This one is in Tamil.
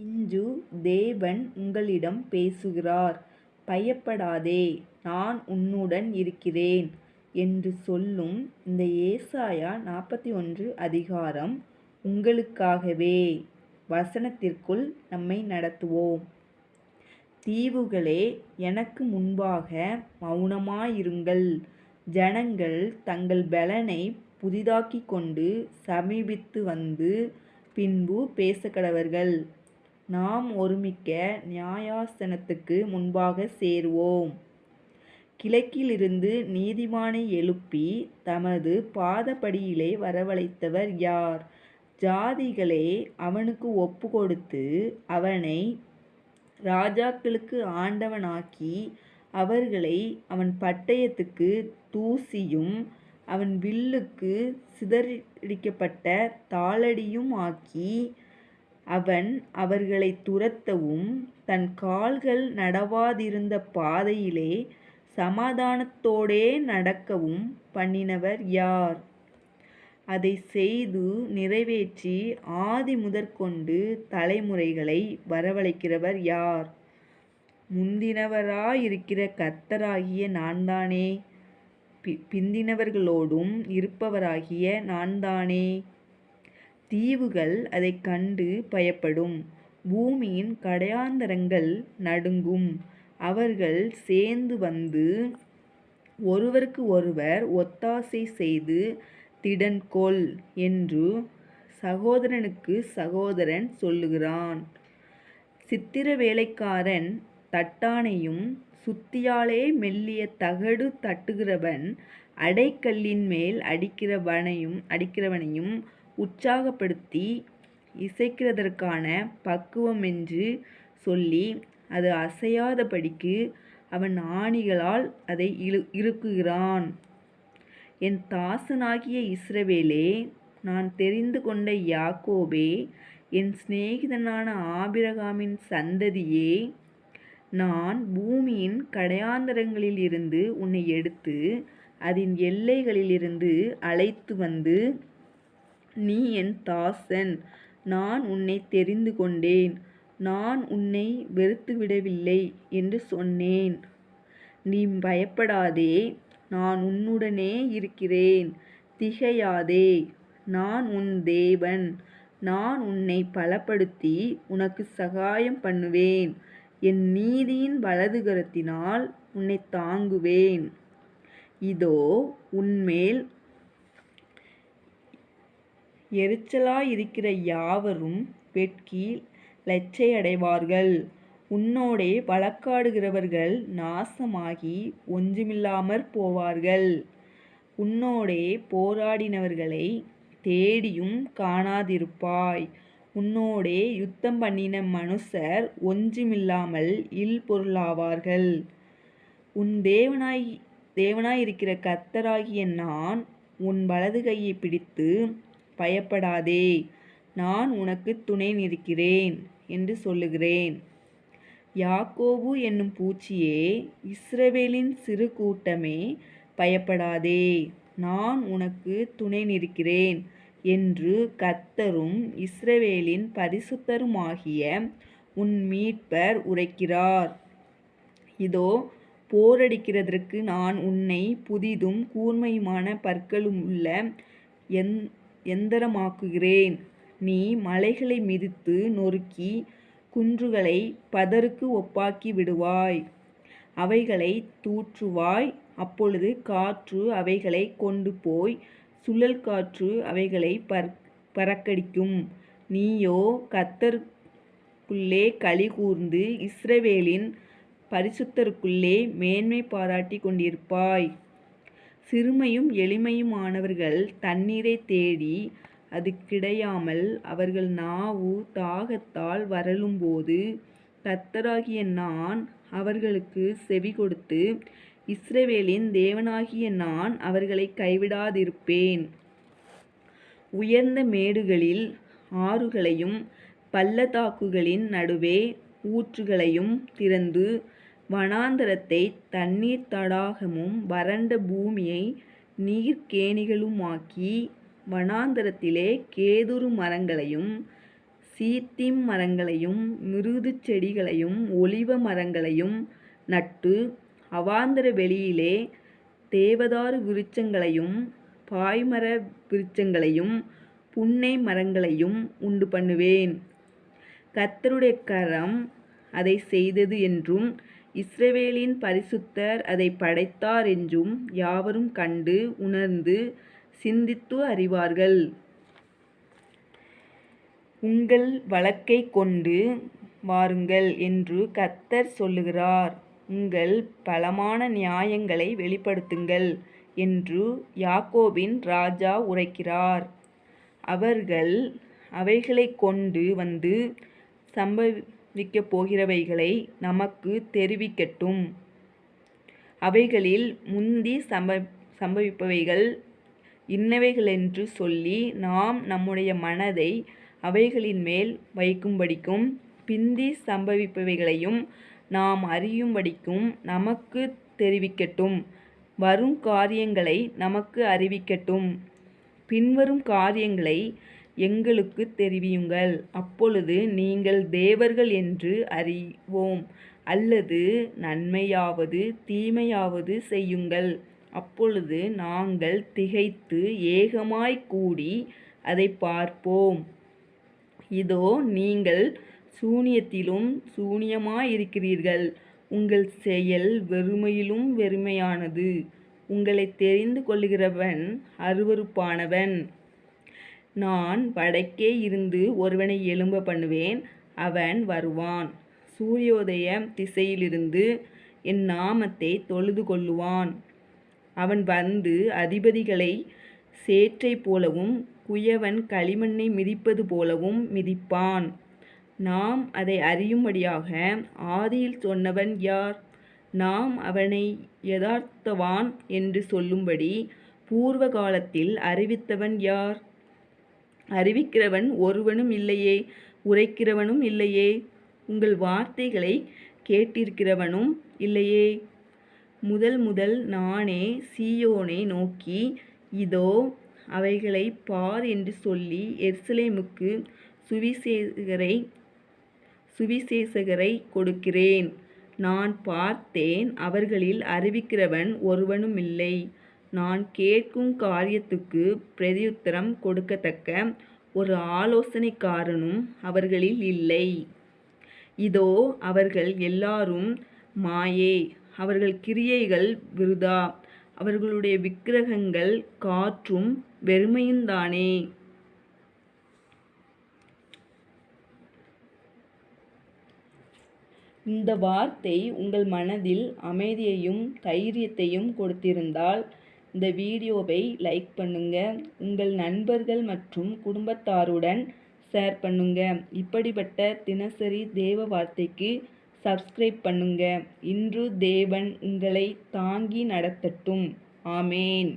இன்று தேவன் உங்களிடம் பேசுகிறார். பயப்படாதே நான் உன்னுடன் இருக்கிறேன் என்று சொல்லும் இந்த ஏசாயா நாற்பத்தி ஒன்று அதிகாரம் உங்களுக்காகவே வசனத்திற்குள் நம்மை நடத்துவோம். தீவுகளே எனக்கு முன்பாக மௌனமாயிருங்கள். ஜனங்கள் தங்கள் பலனை புதிதாக்கிக் கொண்டு சமீபித்து வந்து பின்பு பேசக்கடவர்கள். நாம் ஒருமிக்க நியாயாசனத்துக்கு முன்பாக சேருவோம். கிழக்கிலிருந்து நீதிமானை எழுப்பி தமது பாதப்படியிலே வரவழைத்தவர் யார்? ஜாதிகளே அவனுக்கு ஒப்பு கொடுத்து அவனை ராஜாக்களுக்கு ஆண்டவனாக்கி அவர்களை அவன் பட்டயத்துக்கு தூசியும் அவன் வில்லுக்கு சிதறடிக்கப்பட்ட தாளடியும் ஆக்கி அவன் அவர்களைத் துரத்தவும் தன் கால்கள் நடவாதிருந்த பாதையிலே சமாதானத்தோடே நடக்கவும் பண்ணினவர் யார்? அதை செய்து நிறைவேற்றி ஆதி முதற்கொண்டு தலைமுறைகளை வரவழைக்கிறவர் யார்? முந்தினவராயிருக்கிற கர்த்தராகிய நான்தானே. பி பிந்தினவர்களோடும் இருப்பவராகிய நான்தானே. தீவுகள் அதைக் கண்டு பயப்படும். பூமியின் கடையாந்தரங்கள் நடுங்கும். அவர்கள் சேர்ந்து வந்து ஒருவருக்கு ஒருவர் ஒத்தாசை செய்து திடன்கொள் என்று சகோதரனுக்கு சகோதரன் சொல்லுகிறான். சித்திர வேலைக்காரன் தட்டானையும் சுத்தியாலே மெல்லிய தகடு தட்டுகிறவன் அடைக்கல்லின் மேல் அடிக்கிறவனையும் அடிக்கிறவனையும் உற்சாகப்படுத்தி இசைக்கிறதற்கான பக்குவமென்று சொல்லி அது அசையாதபடிக்கு அவன் ஆணிகளால் அதை இழு இறுக்குகிறான். என் தாசனாகிய இஸ்ரவேலே நான் தெரிந்து கொண்ட யாக்கோபே என் சிநேகிதனான ஆபிரகாமின் சந்ததியே நான் பூமியின் கடையாந்தரங்களிலிருந்து உன்னை எடுத்து அதன் எல்லைகளிலிருந்து அழைத்து வந்து நீ என் தாசன். நான் உன்னை தெரிந்து கொண்டேன். நான் உன்னை வெறுத்துவிடவில்லை என்று சொன்னேன். நீ பயப்படாதே. நான் உன்னுடனே இருக்கிறேன். திகையாதே. நான் உன் தேவன். நான் உன்னை பலப்படுத்தி உனக்கு சகாயம் பண்ணுவேன். என் நீதியின் வலதுகரத்தினால் உன்னை தாங்குவேன். இதோ உன்மேல் எரிச்சலாயிருக்கிற யாவரும் வெட்கி லச்சையடைவார்கள். உன்னோடே வழக்காடுகிறவர்கள் நாசமாகி ஒன்றுமில்லாமற் போவார்கள். உன்னோடே போராடினவர்களை தேடியும் காணாதிருப்பாய். உன்னோடே யுத்தம் பண்ணின மனுஷர் ஒன்றுமில்லாமல் இல்பொருளாவார்கள். உன் தேவனாய் தேவனாயிருக்கிற கர்த்தராகிய நான் உன் வலது கையைப் பிடித்து பயப்படாதே. நான் உனக்கு துணை நிற்கிறேன் என்று சொல்லுகிறேன். யாக்கோபு என்னும் பூச்சியே இஸ்ரவேலின் சிறு கூட்டமே பயப்படாதே. நான் உனக்கு துணை நிற்கிறேன் என்று கர்த்தரும் இஸ்ரவேலின் பரிசுத்தருமாகிய உன் மீட்பர் உரைக்கிறார். இதோ போரடிக்கிறதற்கு நான் உன்னை புதிதும் கூர்மையுமான பற்களும் உள்ள எந் எந்தரமாக்குகிறேன். நீ மலைகளை மிதித்து நொறுக்கி குன்றுகளை பதருக்கு ஒப்பாக்கி விடுவாய். அவைகளை தூற்றுவாய். அப்பொழுது காற்று அவைகளை கொண்டு போய் சுழல் காற்று அவைகளை பற் பறக்கடிக்கும். நீயோ கத்தருக்குள்ளே களி கூர்ந்து இஸ்ரவேலின் பரிசுத்தருக்குள்ளே மேன்மை பாராட்டி கொண்டிருப்பாய். சிறுமையும் எளிமையுமானவர்கள் தண்ணீரை தேடி அது கிடையாமல் அவர்கள் நாவு தாகத்தால் வரலும்போது கர்த்தராகிய நான் அவர்களுக்கு செவி கொடுத்து இஸ்ரவேலின் தேவனாகிய நான் அவர்களை கைவிடாதிருப்பேன். உயர்ந்த மேடுகளில் ஆறுகளையும் பள்ளத்தாக்குகளின் நடுவே ஊற்றுகளையும் திறந்து வனாந்தரத்தை தண்ணீர்த் தடாகமும் வறண்ட பூமியை நீர்க்கேணிகளுமாக்கி வனாந்தரத்திலே கேதுரு மரங்களையும் சீத்திம் மரங்களையும் மிருதுச் செடிகளையும் ஒலிவ மரங்களையும் நட்டு அவாந்தர வெளியிலே தேவதாரு விருட்சங்களையும் பாய்மர விருட்சங்களையும் புன்னை மரங்களையும் உண்டு பண்ணுவேன். கர்த்தருடைய கரம் அதை செய்தது என்றும் இஸ்ரவேலின் பரிசுத்தர் அதை படைத்தார் என்றும் யாவரும் கண்டு உணர்ந்து சிந்தித்து அறிவார்கள். உங்கள் வழக்கை கொண்டு வாருங்கள் என்று கத்தர் சொல்லுகிறார். உங்கள் பலமான நியாயங்களை வெளிப்படுத்துங்கள் என்று யாக்கோபின் ராஜா உரைக்கிறார். அவர்கள் அவைகளைக் கொண்டு வந்து சம்பவி சம்பவிக்கப் போகிறவைகளை நமக்கு தெரிவிக்கட்டும். அவைகளில் முந்தி சம்ப சம்பவிப்பவைகள் இன்னவைகளென்று சொல்லி நாம் நம்முடைய மனதை அவைகளின் மேல் வைக்கும்படிக்கும் பிந்தி சம்பவிப்பவைகளையும் நாம் அறியும்படிக்கும் நமக்கு தெரிவிக்கட்டும். வரும் காரியங்களை நமக்கு அறிவிக்கட்டும். பின்வரும் காரியங்களை எங்களுக்கு தெரிவியுங்கள். அப்பொழுது நீங்கள் தேவர்கள் என்று அறிவோம். அல்லது நன்மையாவது தீமையாவது செய்யுங்கள். அப்பொழுது நாங்கள் திகைத்து ஏகமாய்க் கூடி அதைப் பார்ப்போம். இதோ நீங்கள் சூனியத்திலும் சூனியமாயிருக்கிறீர்கள். உங்கள் செயல் வெறுமையிலும் வெறுமையானது. உங்களை தெரிந்து கொள்கிறவன் அருவருப்பானவன். நான் வடக்கே இருந்து ஒருவனை எழும்ப பண்ணுவேன் அவன் வருவான். சூரியோதய திசையிலிருந்து என் நாமத்தை தொழுது கொள்ளுவான். அவன் வந்து அதிபதிகளை சேற்றைப் போலவும் குயவன் களிமண்ணை மிதிப்பது போலவும் மிதிப்பான். நாம் அதை அறியும்படியாக ஆதியில் சொன்னவன் யார்? நாம் அவனை யதார்த்தவான் என்று சொல்லும்படி பூர்வ காலத்தில் அறிவித்தவன் யார்? அறிவிக்கிறவன் ஒருவனும் இல்லையே உரைக்கிறவனும் இல்லையே உங்கள் வார்த்தைகளை கேட்டிருக்கிறவனும் இல்லையே. முதல் முதல் நானே சீயோனை நோக்கி இதோ அவைகளைப் பார் என்று சொல்லி எருசலேமுக்குச் சுவிசேஷகரை கொடுக்கிறேன். நான் பார்த்தேன் அவர்களில் அறிவிக்கிறவன் ஒருவனும் இல்லை. நான் கேட்கும் காரியத்துக்கு பிரதியுத்தரம் கொடுக்கத்தக்க ஒரு ஆலோசனைக்காரனும் அவர்களில் இல்லை. இதோ அவர்கள் எல்லாரும் மாயே அவர்கள் கிரியைகள் விருதா அவர்களுடைய விக்கிரகங்கள் காற்றும் வெறுமையுந்தானே இந்த வார்த்தை உங்கள் மனதில் அமைதியையும் தைரியத்தையும் கொடுத்திருந்தால் இந்த வீடியோவை லைக் பண்ணுங்க. உங்கள் நண்பர்கள் மற்றும் குடும்பத்தாருடன் ஷேர் பண்ணுங்க. இப்படிப்பட்ட தினசரி தேவ வார்த்தைக்கு சப்ஸ்கிரைப் பண்ணுங்க. இன்று தேவன் உங்களை தாங்கி நடத்தட்டும். ஆமேன்.